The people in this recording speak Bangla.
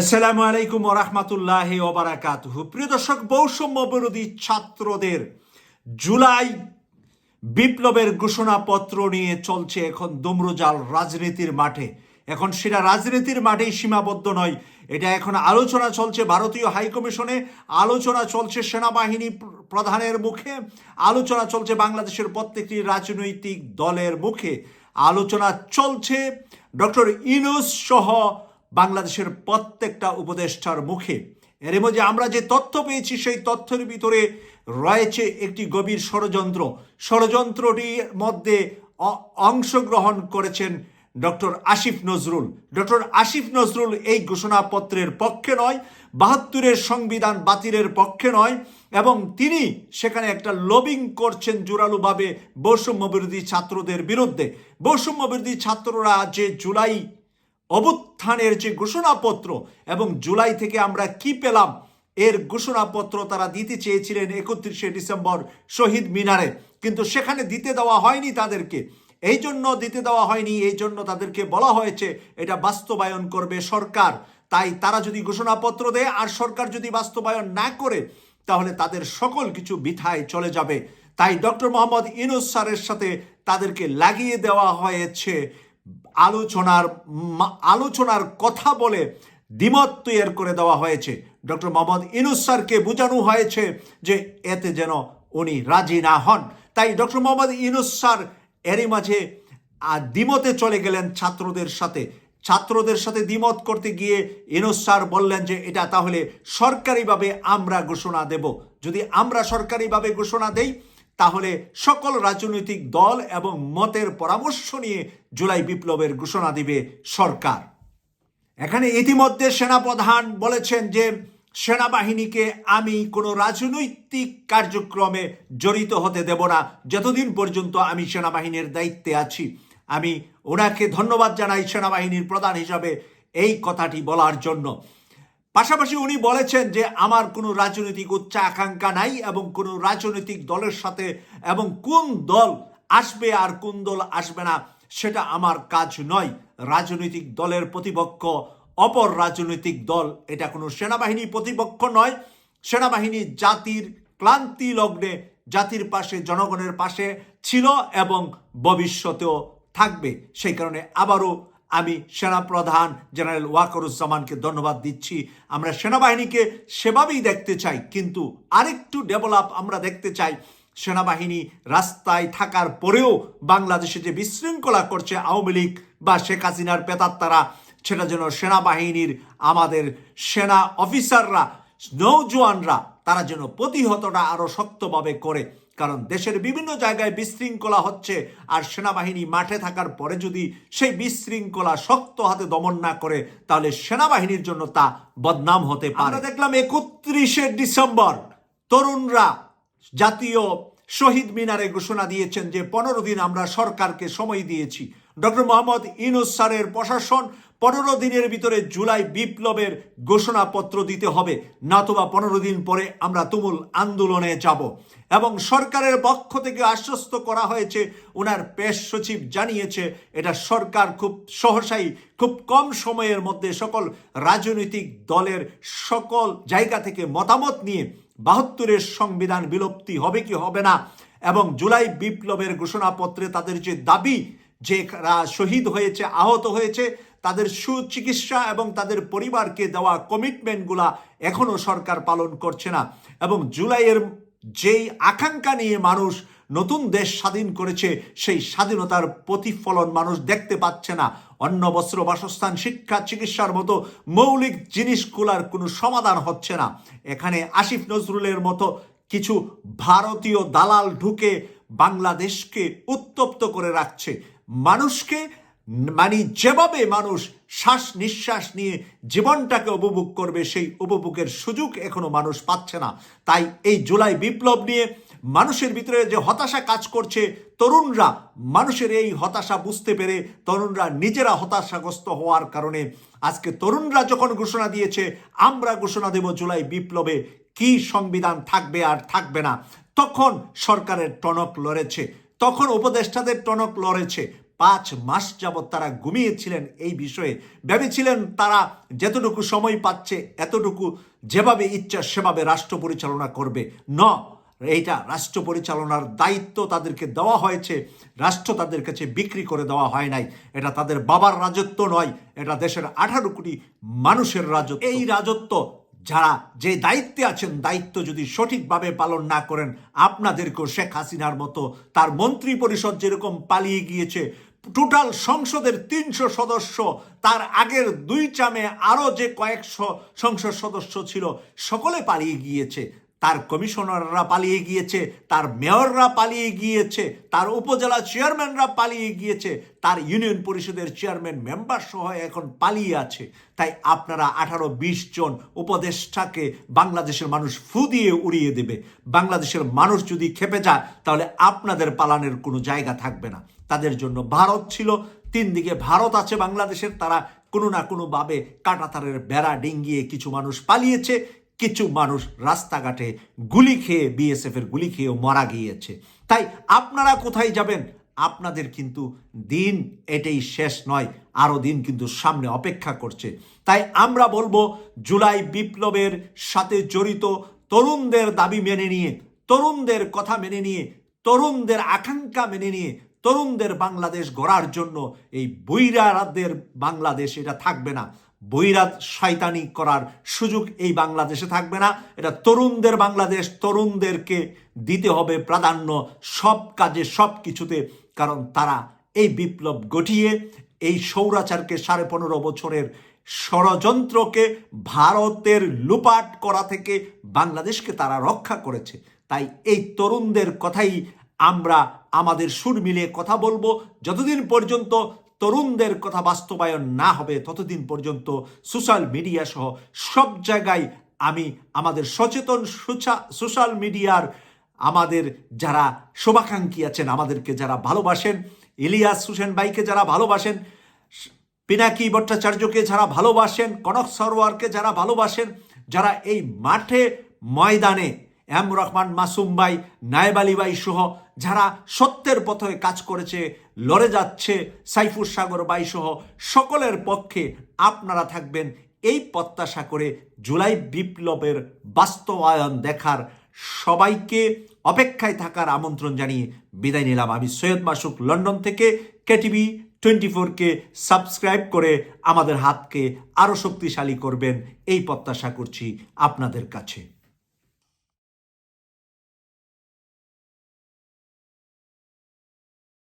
আসসালামু আলাইকুম ওরহমতুল্লাহ ওবরাকাতুহ প্রিয় দর্শক, বৈষম্য বিরোধী ছাত্রদের জুলাই বিপ্লবের ঘোষণাপত্র নিয়ে চলছে এখন দুমরুজাল রাজনীতির মাঠে। এখন সেটা রাজনীতির মাঠেই সীমাবদ্ধ নয়, এটা এখন আলোচনা চলছে ভারতীয় হাইকমিশনে, আলোচনা চলছে সেনাবাহিনী প্রধানের মুখে, আলোচনা চলছে বাংলাদেশের প্রত্যেকটি রাজনৈতিক দলের মুখে। আলোচনা চলছে ডক্টর ইনুস সহ বাংলাদেশের প্রত্যেকটা উপদেষ্টার মুখে। এর মধ্যে আমরা যে তথ্য পেয়েছি, সেই তথ্যের ভিতরে রয়েছে একটি গভীর ষড়যন্ত্র। ষড়যন্ত্রটির মধ্যে অংশগ্রহণ করেছেন ডক্টর আসিফ নজরুল। ডক্টর আসিফ নজরুল এই ঘোষণাপত্রের পক্ষে নয়, বাহাত্তরের সংবিধান বাতিলের পক্ষে নয়, এবং তিনি সেখানে একটা লবিং করছেন জোরালোভাবে বৈষম্য বিরোধী ছাত্রদের বিরুদ্ধে। বৈষম্য বিরোধী ছাত্ররা যে জুলাই অবুত্থানের যে ঘোষণাপত্র এবং জুলাই থেকে আমরা কি পেলাম, এর ঘোষণাপত্র তারা দিতে চেয়েছিলেন একত্রিশে ডিসেম্বর শহীদ মিনারে। কিন্তু সেখানে দিতে দেওয়া হয়নি তাদেরকে। এই জন্য দিতে দেওয়া হয়নি, এই জন্য তাদেরকে বলা হয়েছে, এটা বাস্তবায়ন করবে সরকার। তাই তারা যদি ঘোষণাপত্র দেয় আর সরকার যদি বাস্তবায়ন না করে, তাহলে তাদের সকল কিছু বিথায় চলে যাবে। তাই ডক্টর মোহাম্মদ ইনুস স্যারের সাথে তাদেরকে লাগিয়ে দেওয়া হয়েছে। আলোচনার আলোচনার কথা বলে দ্বিমত তৈরি করে দেওয়া হয়েছে। ডক্টর মোহাম্মদ ইনুস স্যারকে বোঝানো হয়েছে যে এতে যেন উনি রাজি না হন। তাই ডক্টর মোহাম্মদ ইনুস স্যার এরই মাঝে দ্বিমতে চলে গেলেন ছাত্রদের সাথে। ছাত্রদের সাথে দ্বিমত করতে গিয়ে ইনুস স্যার বললেন যে, এটা তাহলে সরকারিভাবে আমরা ঘোষণা দেব। যদি আমরা সরকারিভাবে ঘোষণা দেই তাহলে সকল রাজনৈতিক দল এবং মতের পরামর্শ নিয়ে জুলাই বিপ্লবের ঘোষণা দিবে সরকার। এখানে ইতিমধ্যে সেনাপ্রধান বলেছেন যে সেনাবাহিনীকে আমি কোনো রাজনৈতিক কার্যক্রমে জড়িত হতে দেব না। যতদিন পর্যন্ত আমি সেনাবাহিনীর দায়িত্বে আছি, আমি ওনাকে ধন্যবাদ জানাই সেনাবাহিনীর প্রধান হিসাবে এই কথাটি বলার জন্য। পাশাপাশি উনি বলেছেন যে আমার কোনো রাজনৈতিক উচ্চা আকাঙ্ক্ষা নাই এবং কোনো রাজনৈতিক দলের সাথে এবং কোন দল আসবে আর কোন দল আসবে না, সেটা আমার কাজ নয়। রাজনৈতিক দলের প্রতিপক্ষ, অপর রাজনৈতিক দল, এটা কোনো সেনাবাহিনী প্রতিপক্ষ নয়। সেনাবাহিনী জাতির ক্লান্তি লগ্নে, জাতির পাশে, জনগণের পাশে ছিল এবং ভবিষ্যতেও থাকবে। সেই কারণে আবারও আমি সেনাপ্রধান জেনারেল ওয়াকরুজ্জামানকে ধন্যবাদ দিচ্ছি। আমরা সেনাবাহিনীকে সেভাবেই দেখতে চাই, কিন্তু আরেকটু ডেভেলপ আমরা দেখতে চাই। সেনাবাহিনী রাস্তায় থাকার পরেও বাংলাদেশে যে বিশৃঙ্খলা করছে আওয়ামী লীগ বা শেখ হাসিনার পেতাত্তারা, সেটা যেন সেনাবাহিনীর আমাদের সেনা অফিসাররা নৌজওয়ানরা তারা যেন প্রতিহতটা আরও শক্তভাবে করে। কারণ দেশের বিভিন্ন জায়গায় বিশৃঙ্খলা হচ্ছে আর সেনাবাহিনী মাঠে থাকার পরে যদি সেই বিশৃঙ্খলা শক্ত হাতে দমন না করে, তাহলে সেনাবাহিনীর জন্য তা বদনাম হতে পারে। দেখলাম একত্রিশে ডিসেম্বর তরুণরা জাতীয় শহীদ মিনারে ঘোষণা দিয়েছেন যে পনেরো দিন আমরা সরকারকে সময় দিয়েছি। ডক্টর মোহাম্মদ ইনুস স্যারের প্রশাসন পনেরো দিনের ভিতরে জুলাই বিপ্লবের ঘোষণাপত্র দিতে হবে, নতুবা পনেরো দিন পরে আমরা তুমুল আন্দোলনে যাব। এবং সরকারের পক্ষ থেকে আশ্বস্ত করা হয়েছে ওনার পেশ সচিব জানিয়েছে, এটা সরকার খুব সহসাই খুব কম সময়ের মধ্যে সকল রাজনৈতিক দলের সকল জায়গা থেকে মতামত নিয়ে বাহাত্তরের সংবিধান বিলুপ্তি হবে কি হবে না, এবং জুলাই বিপ্লবের ঘোষণাপত্রে তাদের যে দাবি যে রা- শহীদ হয়েছে, আহত হয়েছে, তাদের সুচিকিৎসা এবং তাদের পরিবারকে দেওয়া কমিটমেন্টগুলা এখনও সরকার পালন করছে না। এবং জুলাইয়ের যেই আকাঙ্ক্ষা নিয়ে মানুষ নতুন দেশ স্বাধীন করেছে, সেই স্বাধীনতার প্রতিফলন মানুষ দেখতে পাচ্ছে না। অন্ন, বস্ত্র, বাসস্থান, শিক্ষা, চিকিৎসার মতো মৌলিক জিনিসগুলার কোনো সমাধান হচ্ছে না। এখানে আসিফ নজরুলের মতো কিছু ভারতীয় দালাল ঢুকে বাংলাদেশকে উত্তপ্ত করে রাখছে। মানুষকে মানে যেভাবে মানুষ শ্বাস নিঃশ্বাস নিয়ে জীবনটাকে উপভোগ করবে, সেই উপভোগের সুযোগ এখনও মানুষ পাচ্ছে না। তাই এই জুলাই বিপ্লব নিয়ে মানুষের ভিতরে যে হতাশা কাজ করছে, তরুণরা মানুষের এই হতাশা বুঝতে পেরে, তরুণরা নিজেরা হতাশাগ্রস্ত হওয়ার কারণে আজকে তরুণরা যখন ঘোষণা দিয়েছে, আমরা ঘোষণা দেব জুলাই বিপ্লবে কি সংবিধান থাকবে আর থাকবে না, তখন সরকারের টনক লড়েছে। তখন উপদেষ্টাদের টনক লড়েছে। পাঁচ মাস যাবৎ তারা ঘুমিয়েছিলেন এই বিষয়ে। ভেবেছিলেন তারা যেতটুকু সময় পাচ্ছে, এতটুকু যেভাবে ইচ্ছা সেভাবে রাষ্ট্র পরিচালনা করবে। ন, এইটা রাষ্ট্র পরিচালনার দায়িত্ব তাদেরকে দেওয়া হয়েছে। রাষ্ট্র তাদের কাছে বিক্রি করে দেওয়া হয় নাই। এটা তাদের বাবার রাজত্ব নয়, এটা দেশের আঠারো কোটি মানুষের রাজত্ব। এই রাজত্ব যারা যে দায়িত্বে আছেন, দায়িত্ব যদি সঠিকভাবে পালন না করেন, আপনাদেরকেও শেখ হাসিনার মতো তার মন্ত্রী পরিষদ যেরকম পালিয়ে গিয়েছে, টোটাল সংসদের তিনশো সদস্য, তার আগের দুই চামে আরও যে কয়েকশো সংসদ সদস্য ছিল, সকলে পালিয়ে গিয়েছে। তার কমিশনাররা পালিয়ে গিয়েছে, তার মেয়ররা পালিয়ে গিয়েছে, তার উপজেলা চেয়ারম্যানরা পালিয়ে গিয়েছে, তার ইউনিয়ন পরিষদের চেয়ারম্যান মেম্বার সহ এখন পালিয়ে আছে। তাই আপনারা আঠারো বিশ জন উপদেষ্টাকে বাংলাদেশের মানুষ ফু দিয়ে উড়িয়ে দেবে। বাংলাদেশের মানুষ যদি খেপে যায়, তাহলে আপনাদের পালানের কোনো জায়গা থাকবে না। তাদের জন্য ভারত ছিল, তিন দিকে ভারত আছে বাংলাদেশের, তারা কোনো না কোনোভাবে কাটাতারের বেড়া ডিঙ্গিয়ে কিছু মানুষ পালিয়েছে। কিছু মানুষ রাস্তাঘাটে গুলি খেয়ে বিএসএফ এর গুলি খেয়েও মারা গিয়েছে। তাই আপনারা কোথায় যাবেন? আপনাদের কিন্তু দিন এটাই শেষ নয় আরও দিন কিন্তু সামনে অপেক্ষা করছে। তাই আমরা বলব, জুলাই বিপ্লবের সাথে জড়িত তরুণদের দাবি মেনে নিয়ে, তরুণদের কথা মেনে নিয়ে, তরুণদের আকাঙ্ক্ষা মেনে নিয়ে, তরুণদের বাংলাদেশ গড়ার জন্য এই বৈরাদের বাংলাদেশ এটা থাকবে না। বৈরাত শয়তানি করার সুযোগ এই বাংলাদেশে থাকবে না। এটা তরুণদের বাংলাদেশ, তরুণদেরকে দিতে হবে প্রাধান্য সব কাজে, সব কিছুতে। কারণ তারা এই বিপ্লব গঠিয়ে এই সৌরাচারকে সাড়ে পনেরো বছরের ষড়যন্ত্রকে ভারতের লুপাট করা থেকে বাংলাদেশকে তারা রক্ষা করেছে। তাই এই তরুণদের কথাই আমরা, আমাদের সুর মিলিয়ে কথা বলব। যতদিন পর্যন্ত তরুণদের কথা বাস্তবায়ন না হবে ততদিন পর্যন্ত সোশ্যাল মিডিয়া সহ সব জায়গায় আমি আমাদের সচেতন সোশ্যাল মিডিয়ার আমাদের যারা শুভাকাঙ্ক্ষী আছেন, আমাদেরকে যারা ভালোবাসেন, ইলিয়াস হোসেন ভাইকে যারা ভালোবাসেন, পিনাকি ভট্টাচার্যকে যারা ভালোবাসেন, কনক সরোয়ারকে যারা ভালোবাসেন, যারা এই মাঠে ময়দানে এম রহমান মাসুম ভাই, নায়েব আলী ভাই সহ যারা সত্যের পথে কাজ করেছে, লড়ে যাচ্ছে, সাইফুর সাগর বাই সহ সকলের পক্ষে আপনারা থাকবেন এই প্রত্যাশা করে জুলাই বিপ্লবের বাস্তবায়ন দেখার সবাইকে অপেক্ষায় থাকার আমন্ত্রণ জানিয়ে বিদায় নিলাম। আমি সৈয়দ মাসুক, লন্ডন থেকে কেটিভি টোয়েন্টি ফোরকে সাবস্ক্রাইব করে আমাদের হাতকে আরও শক্তিশালী করবেন, এই প্রত্যাশা করছি আপনাদের কাছে।